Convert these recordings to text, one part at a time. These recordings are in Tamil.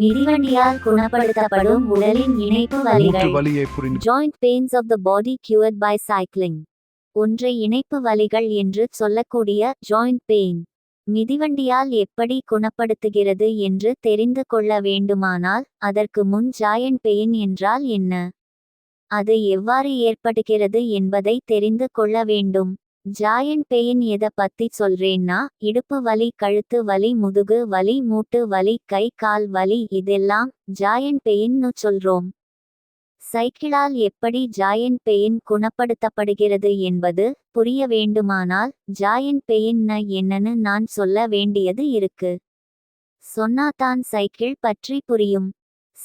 மிதிவண்டியால் குணப்படுத்தப்படும் உடலின் இணைப்பு வலிகள். Joint pains of the body cured by cycling ஒன்று இணைப்பு வலிகள் என்று சொல்லக்கூடிய ஜாயிண்ட் பெயின் மிதிவண்டியால் எப்படி குணப்படுத்துகிறது என்று தெரிந்து கொள்ள வேண்டுமானால் அதற்கு முன் ஜாயண்ட் பெயின் என்றால் என்ன? அது எவ்வாறு ஏற்படுகிறது என்பதை தெரிந்து கொள்ள வேண்டும். ஜாயண்ட் பெயின் எதை பத்தி சொல்றேன்னா இடுப்பு வலி கழுத்து வலி முதுகு வலி மூட்டு வலி கை கால் வலி இதெல்லாம் ஜாயண்ட் பெயின்னு சொல்றோம். சைக்கிளால் எப்படி ஜாயண்ட் பெயின் குணப்படுத்தப்படுகிறது என்பது புரிய வேண்டுமானால் ஜாயண்ட் பெயின்னா என்னன்னு நான் சொல்ல வேண்டியது இருக்கு. சொன்னாதான் சைக்கிள் பற்றி புரியும்.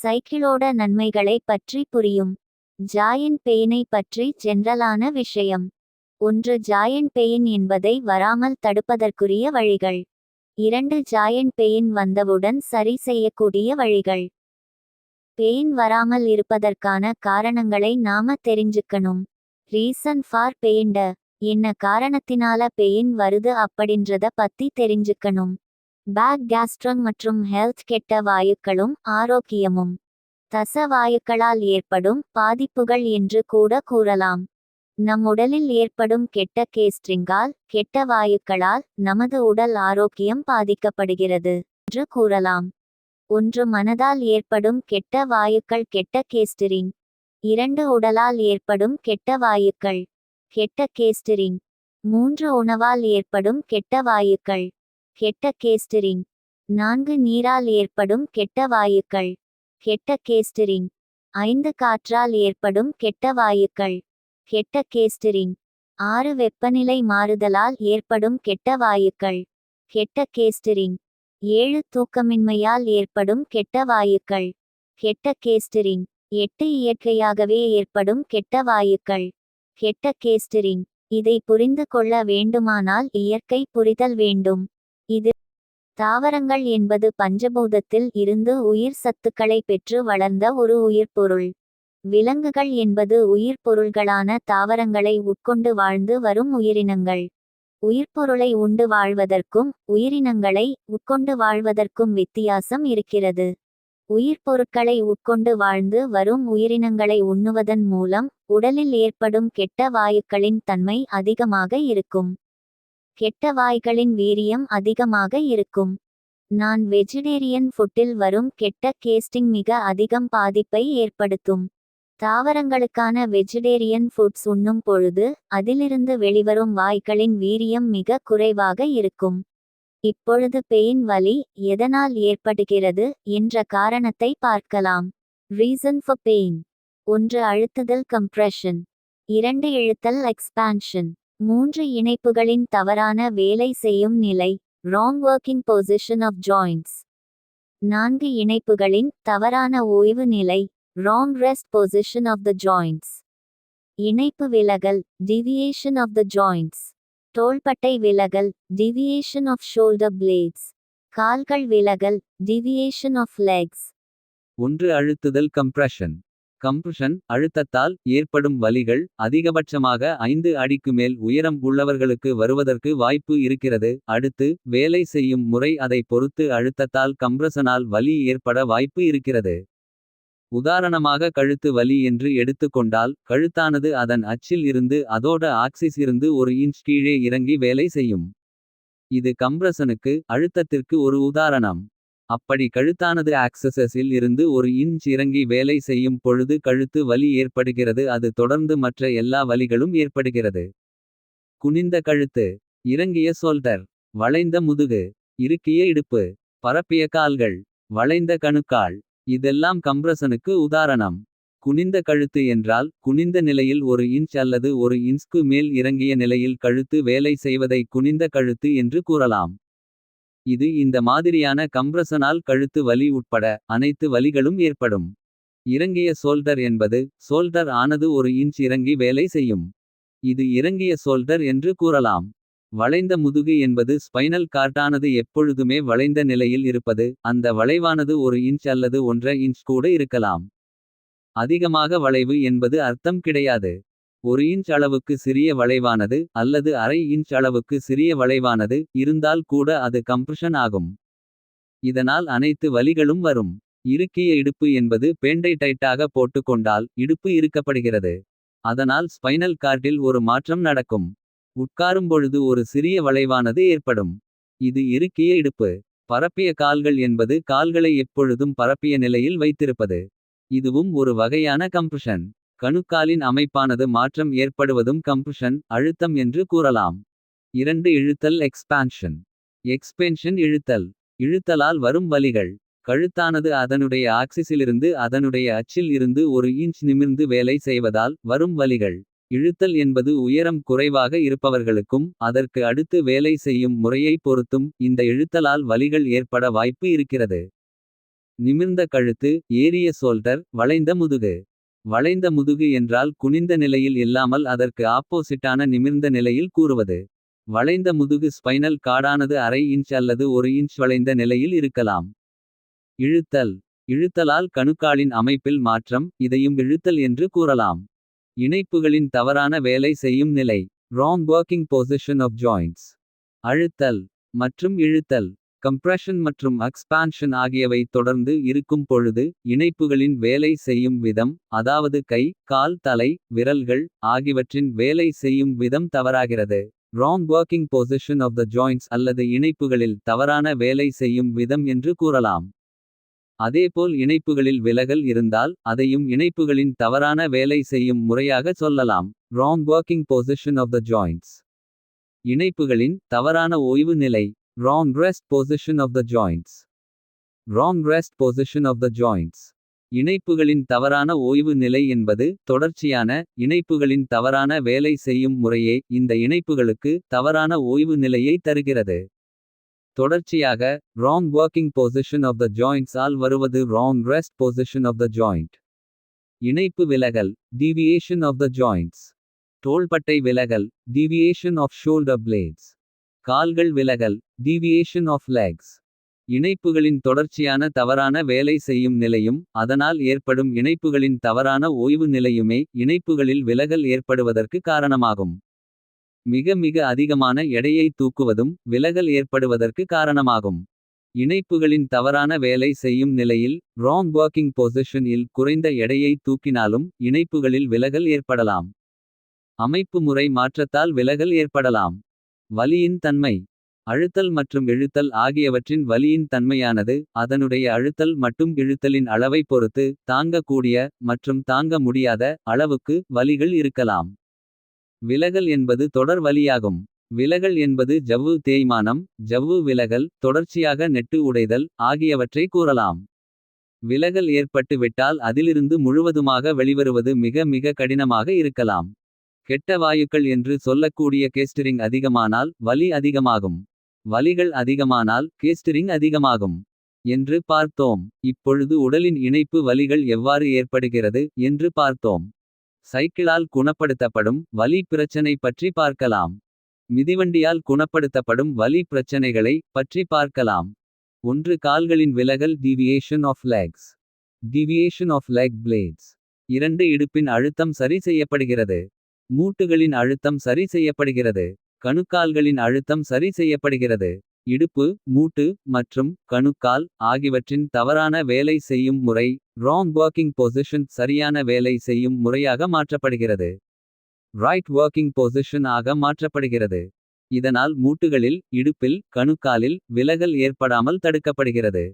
சைக்கிளோட நன்மைகளை பற்றி புரியும். ஜாயண்ட் பெயினை பற்றி ஜென்ரலான விஷயம். ஒன்று ஜாயண்ட் பெயின் என்பதை வராமல் தடுப்பதற்குரிய வழிகள். இரண்டு ஜாயண்ட் பெயின் வந்தவுடன் சரி செய்யக்கூடிய வழிகள். பெயின் வராமல் இருப்பதற்கான காரணங்களை நாம தெரிஞ்சுக்கணும். ரீசன் ஃபார் பெயிண்ட என்ன காரணத்தினால பெயின் வருது அப்படின்றத பத்தி தெரிஞ்சுக்கணும். பேக் கேஸ்ட்ரம் மற்றும் ஹெல்த் கெட்ட வாயுக்களும் ஆரோக்கியமும். தச வாயுக்களால் ஏற்படும் பாதிப்புகள் என்று கூட கூறலாம். நம் உடலில் ஏற்படும் கெட்ட கேஸ்ட்ரிங்கால் கெட்ட வாயுக்களால் நமது உடல் ஆரோக்கியம் பாதிக்கப்படுகிறது என்று கூறலாம். ஒன்று மனதால் ஏற்படும் கெட்ட வாயுக்கள் கெட்ட கேஸ்டிரிங் இரண்டு உடலால் ஏற்படும் கெட்ட வாயுக்கள் கெட்ட கேஸ்டிரிங் மூன்று உணவால் ஏற்படும் கெட்ட வாயுக்கள் கெட்ட கேஸ்டிரிங் நான்கு நீரால் ஏற்படும் கெட்ட வாயுக்கள் கெட்ட கேஸ்டிரிங் ஐந்து காற்றால் ஏற்படும் கெட்ட வாயுக்கள் கெட்ட கேஸ்டிரிங் ஆறு வெப்பநிலை மாறுதலால் ஏற்படும் கெட்ட வாயுக்கள். கெட்ட கேஸ்டிரிங் ஏழு தூக்கமின்மையால் ஏற்படும் கெட்ட வாயுக்கள். கெட்ட கேஸ்டிரிங் எட்டு இயற்கையாகவே ஏற்படும் கெட்ட வாயுக்கள். கெட்ட கேஸ்டிரிங் இதை புரிந்து கொள்ள வேண்டுமானால் இயற்கை புரிதல் வேண்டும். இது தாவரங்கள் என்பது பஞ்சபூதத்தில் இருந்து உயிர் சத்துக்களை பெற்று வளர்ந்த ஒரு உயிர்ப்பொருள். விலங்குகள் என்பது உயிர் பொருள்களான தாவரங்களை உட்கொண்டு வாழ்ந்து வரும் உயிரினங்கள். உயிர்ப்பொருளை உண்டு வாழ்வதற்கும் உயிரினங்களை உட்கொண்டு வாழ்வதற்கும் வித்தியாசம் இருக்கிறது. உயிர் பொருட்களை உட்கொண்டு வாழ்ந்து வரும் உயிரினங்களை உண்ணுவதன் மூலம் உடலில் ஏற்படும் கெட்ட வாயுக்களின் தன்மை அதிகமாக இருக்கும். கெட்ட வாய்களின் வீரியம் அதிகமாக இருக்கும். நான் வெஜிடேரியன் ஃபுட்டில் வரும் கெட்ட கேஸ்டிங் மிக அதிகம் பாதிப்பை ஏற்படுத்தும். தாவரங்களுக்கான வெஜிடேரியன் ஃபுட்ஸ் உண்ணும் பொழுது அதிலிருந்து வெளிவரும் வாய்களின் வீரியம் மிக குறைவாக இருக்கும். இப்பொழுது பெயின் வலி எதனால் ஏற்படுகிறது என்ற காரணத்தை பார்க்கலாம். ரீசன் ஃபார் பெயின் ஒன்று அழுத்துதல் கம்ப்ரெஷன் இரண்டு இழுத்தல் எக்ஸ்பான்ஷன் மூன்று இணைப்புகளின் தவறான வேலை செய்யும் நிலை. Wrong working position of joints நான்கு இணைப்புகளின் தவறான ஓய்வு நிலை. Wrong rest position of the joints இணைப்பு விலகல் டிவியேஷன் ஆஃப் த ஜாயிண்ட்ஸ் தோள்பட்டை விலகல் டிவியேஷன் ஆஃப் ஷோல்டர் பிளேட்ஸ் கால்கள் விலகல் டிவியேஷன் ஆஃப் லெக்ஸ் ஒன்று அழுத்துதல் கம்ப்ரஷன் கம்ப்ரஷன் அழுத்தத்தால் ஏற்படும் வலிகள் அதிகபட்சமாக ஐந்து அடிக்கு மேல் உயரம் உள்ளவர்களுக்கு வருவதற்கு வாய்ப்பு இருக்கிறது. அடுத்து வேலை செய்யும் முறை அதை பொறுத்து அழுத்தத்தால் கம்ப்ரஷனால் வலி ஏற்பட வாய்ப்பு இருக்கிறது. உதாரணமாக கழுத்து வலி என்று எடுத்துக்கொண்டால் கழுத்தானது அதன் அச்சில் இருந்து அதோட ஆக்சிஸ் இருந்து ஒரு இன்ச் கீழே இறங்கி வேலை செய்யும். இது கம்ப்ரசனுக்கு அழுத்தத்திற்கு ஒரு உதாரணம். அப்படி கழுத்தானது ஆக்சஸஸில் இருந்து ஒரு இன்ச் இறங்கி வேலை செய்யும் பொழுது கழுத்து வலி ஏற்படுகிறது அது தொடர்ந்து மற்ற எல்லா வலிகளும் ஏற்படுகிறது. குனிந்த கழுத்து இறங்கிய சோல்டர் வளைந்த முதுகு இறுக்கிய இடுப்பு பரப்பிய கால்கள் வளைந்த கணுக்கால். இதெல்லாம் கம்ப்ரசனுக்கு உதாரணம். குனிந்த கழுத்து என்றால் குனிந்த நிலையில் ஒரு இன்ச் அல்லது ஒரு இன்ஸ்க்கு மேல் இறங்கிய நிலையில் கழுத்து வேலை செய்வதை குனிந்த கழுத்து என்று கூறலாம். இது இந்த மாதிரியான கம்ப்ரசனால் கழுத்து வலி உட்பட அனைத்து வலிகளும் ஏற்படும். இறங்கிய சோல்டர் என்பது சோல்டர் ஆனது ஒரு இன்ச் இறங்கி வேலை செய்யும். இது இறங்கிய சோல்டர் என்று கூறலாம். வளைந்த முதுகு என்பது ஸ்பைனல் கார்டானது எப்பொழுதுமே வளைந்த நிலையில் இருப்பது அந்த வளைவானது ஒரு இன்ச் அல்லது ஒன்றரை இன்ச் கூட இருக்கலாம் அதிகமாக வளைவு என்பது அர்த்தம் கிடையாது ஒரு இன்ச் அளவுக்கு சிறிய வளைவானது அல்லது அரை இன்ச் அளவுக்கு சிறிய வளைவானது இருந்தால் கூட அது கம்ப்ரஷன் ஆகும் இதனால் அனைத்து வலிகளும் வரும் இறுக்கிய இடுப்பு என்பது பேண்டை டைட்டாக போட்டுக்கொண்டால் இடுப்பு இறுக்கப்படுகிறது. அதனால் ஸ்பைனல் கார்டில் ஒரு மாற்றம் நடக்கும். உட்காரும்பொழுது ஒரு சிறிய வளைவானது ஏற்படும். இது இறுக்கிய இடுப்பு. பரப்பிய கால்கள் என்பது கால்களை எப்பொழுதும் பரப்பிய நிலையில் வைத்திருப்பது. இதுவும் ஒரு வகையான கம்ப்ரஷன். கணுக்காலின் அமைப்பானது மாற்றம் ஏற்படுவதும் கம்ப்ரஷன். அழுத்தம் என்று கூறலாம். இரண்டு இழுத்தல் எக்ஸ்பான்ஷன். எக்ஸ்பென்ஷன் இழுத்தல். இழுத்தலால் வரும் வலிகள். கழுத்தானது அதனுடைய ஆக்சிஸிலிருந்து அதனுடைய அச்சில் இருந்து ஒரு இன்ச் நிமிர்ந்து வேலை செய்வதால் வரும் வலிகள். இழுத்தல் என்பது உயரம் குறைவாக இருப்பவர்களுக்கும். அதற்கு அடுத்து வேலை செய்யும் முறையை பொறுத்தும். இந்த இழுத்தலால் வலிகள் ஏற்பட வாய்ப்பு இருக்கிறது. நிமிர்ந்த கழுத்து ஏரிய சோல்டர் வளைந்த முதுகு. வளைந்த முதுகு என்றால் குனிந்த நிலையில் இல்லாமல் அதற்கு ஆப்போசிட்டான நிமிர்ந்த நிலையில் கூறுவது. வளைந்த முதுகு ஸ்பைனல் காடானது அரை இன்ச் அல்லது ஒரு இன்ச் வளைந்த நிலையில் இருக்கலாம். இழுத்தல் இழுத்தலால் கணுக்காலின் அமைப்பில் மாற்றம். இதையும் இழுத்தல் என்று கூறலாம். இணைப்புகளின் தவறான வேலை செய்யும் நிலை. Wrong working position of joints அழுத்தல் மற்றும் இழுத்தல். கம்ப்ரஷன் மற்றும் எக்ஸ்பான்ஷன் ஆகியவை தொடர்ந்து இருக்கும் பொழுது. இணைப்புகளின் வேலை செய்யும் விதம் அதாவது கை கால் தலை. விரல்கள் ஆகியவற்றின் வேலை செய்யும் விதம் தவறாகிறது. Wrong working position of the joints அல்லது இணைப்புகளில் தவறான வேலை செய்யும் விதம் என்று கூறலாம். அதேபோல் இணைப்புகளில் விலகல் இருந்தால். அதையும் இணைப்புகளின் தவறான வேலை செய்யும் முறையாக சொல்லலாம். Wrong working position of the joints. இணைப்புகளின் தவறான ஓய்வு நிலை. Wrong rest position of the joints. Wrong rest position of the joints. இணைப்புகளின் தவறான ஓய்வு நிலை என்பது தொடர்ச்சியான. இணைப்புகளின் தவறான வேலை செய்யும் முறையே இந்த இணைப்புகளுக்கு. தவறான ஓய்வு நிலையை தருகிறது. தொடர்ச்சியாக wrong working position of the joints all வருவது wrong rest position of the joint இணைப்பு விலகல் டிவியேஷன் ஆஃப் த ஜாயிண்ட்ஸ் தோள்பட்டை விலகல் டிவியேஷன் ஆஃப் ஷோல்டர் பிளேட்ஸ் கால்கள் விலகல் டிவியேஷன் ஆஃப் லெக்ஸ் இணைப்புகளின் தொடர்ச்சியான தவறான வேலை செய்யும் நிலையும். அதனால் ஏற்படும் இணைப்புகளின் தவறான ஓய்வு நிலையுமே. இணைப்புகளில் விலகல் ஏற்படுவதற்கு காரணமாகும். மிக மிக அதிகமான எடையை தூக்குவதும். விலகல் ஏற்படுவதற்கு காரணமாகும். இணைப்புகளின் தவறான வேலை செய்யும் நிலையில். ராங் working பொசிஷன் இல் குறைந்த எடையை தூக்கினாலும். இணைப்புகளில் விலகல் ஏற்படலாம். அமைப்பு முறை மாற்றத்தால் விலகல் ஏற்படலாம். வலியின் தன்மை அழுத்தல் மற்றும் இழுத்தல் ஆகியவற்றின் வலியின் தன்மையானது. அதனுடைய அழுத்தல் மட்டும் இழுத்தலின் அளவை பொறுத்து. தாங்கக்கூடிய மற்றும் தாங்க முடியாத அளவுக்கு வலிகள் இருக்கலாம். விலகல் என்பது தொடர் வலியாகும். விலகல் என்பது ஜவ்வு தேய்மானம் ஜவ்வு விலகல். தொடர்ச்சியாக நெட்டு உடைதல் ஆகியவற்றை கூறலாம். விலகல் ஏற்பட்டு விட்டால் அதிலிருந்து முழுவதுமாக வெளிவருவது மிக மிக கடினமாக இருக்கலாம். கெட்ட வாயுக்கள் என்று சொல்லக்கூடிய கேஸ்டரிங் அதிகமானால் வலி அதிகமாகும். வலிகள் அதிகமானால் கேஸ்டரிங் அதிகமாகும். என்று பார்த்தோம் இப்பொழுது உடலின் இணைப்பு வலிகள் எவ்வாறு ஏற்படுகிறது என்று பார்த்தோம். சைக்கிளால் குணப்படுத்தப்படும் வலி பிரச்சனை பற்றி பார்க்கலாம். மிதிவண்டியால் குணப்படுத்தப்படும் வலி பிரச்சனைகளை பற்றி பார்க்கலாம். ஒன்று கால்களின் விலகல் deviation of legs deviation of leg plates இரண்டு இடுப்பின் அழுத்தம் சரி செய்யப்படுகிறது. மூட்டுகளின் அழுத்தம் சரி செய்யப்படுகிறது. கணுக்கால்களின் அழுத்தம் சரி செய்யப்படுகிறது. இடுப்பு மூட்டு மற்றும் கணுக்கால் ஆகிவற்றின் தவறான வேலை செய்யும் முறை. ராங் வொர்க்கிங் பொசிஷன் சரியான வேலை செய்யும் முறையாக மாற்றப்படுகிறது. ரைட் வொர்க்கிங் பொசிஷன் ஆக மாற்றப்படுகிறது. இதனால் மூட்டுகளில் இடுப்பில் கணுக்காலில் விலகல் ஏற்படாமல் தடுக்கப்படுகிறது.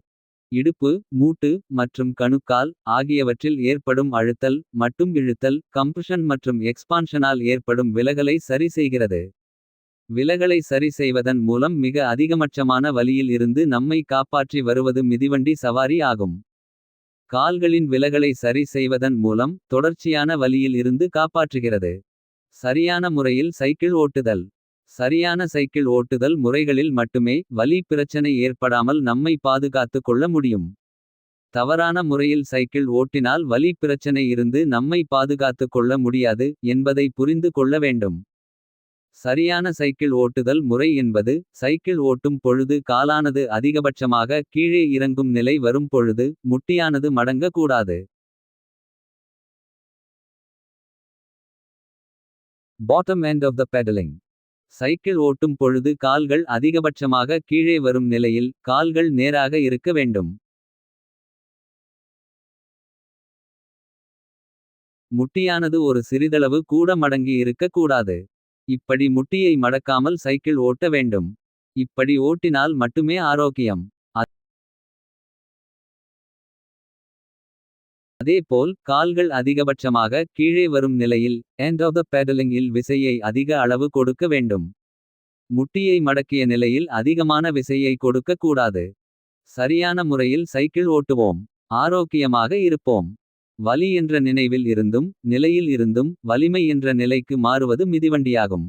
இடுப்பு மூட்டு மற்றும் கணுக்கால் ஆகியவற்றில் ஏற்படும் அழுத்தல். மட்டும் இழுத்தல் கம்ப்ரஷன் மற்றும் எக்ஸ்பான்ஷனால் ஏற்படும் விலகலை சரி செய்கிறது. விலகலை சரி செய்வதன் மூலம் மிக அதிகமற்றமான வலியில் இருந்து நம்மை காப்பாற்றி வருவது மிதிவண்டி சவாரி ஆகும். கால்களின் விலகலை சரி செய்வதன் மூலம் தொடர்ச்சியான வலியில் இருந்து காப்பாற்றுகிறது. சரியான முறையில் சைக்கிள் ஓட்டுதல். சரியான சைக்கிள் ஓட்டுதல் முறைகளில் மட்டுமே வலி பிரச்சனை ஏற்படாமல் நம்மை பாதுகாத்து கொள்ள முடியும். தவறான முறையில் சைக்கிள் ஓட்டினால் வலி பிரச்சனை இருந்து நம்மை பாதுகாத்து கொள்ள முடியாது என்பதை புரிந்து கொள்ள வேண்டும். சரியான சைக்கிள் ஓட்டுதல் முறை என்பது சைக்கிள் ஓட்டும் பொழுது காலானது அதிகபட்சமாக கீழே இறங்கும் நிலை வரும் பொழுது முட்டியானது மடங்க கூடாது. Bottom end of the pedaling cycle ஓட்டும் பொழுது கால்கள் அதிகபட்சமாக கீழே வரும் நிலையில் கால்கள் நேராக இருக்க வேண்டும். முட்டியானது ஒரு சிறிதளவு கூட மடங்கி இருக்கக்கூடாது. இப்படி முட்டியை மடக்காமல் சைக்கிள் ஓட்ட வேண்டும். இப்படி ஓட்டினால் மட்டுமே ஆரோக்கியம். அதேபோல் கால்கள் அதிகபட்சமாக கீழே வரும் நிலையில். எண்ட் ஆஃப் த பேடலிங் இல் விசையை அதிக அளவு கொடுக்க வேண்டும். முட்டியை மடக்கிய நிலையில் அதிகமான விசையை கொடுக்க கூடாது. சரியான முறையில் சைக்கிள் ஓட்டுவோம். ஆரோக்கியமாக இருப்போம். வலி என்ற நினைவில் இருந்தும் நிலையில் இருந்தும் வலிமை என்ற நிலைக்கு மாறுவது மிதிவண்டியாகும்.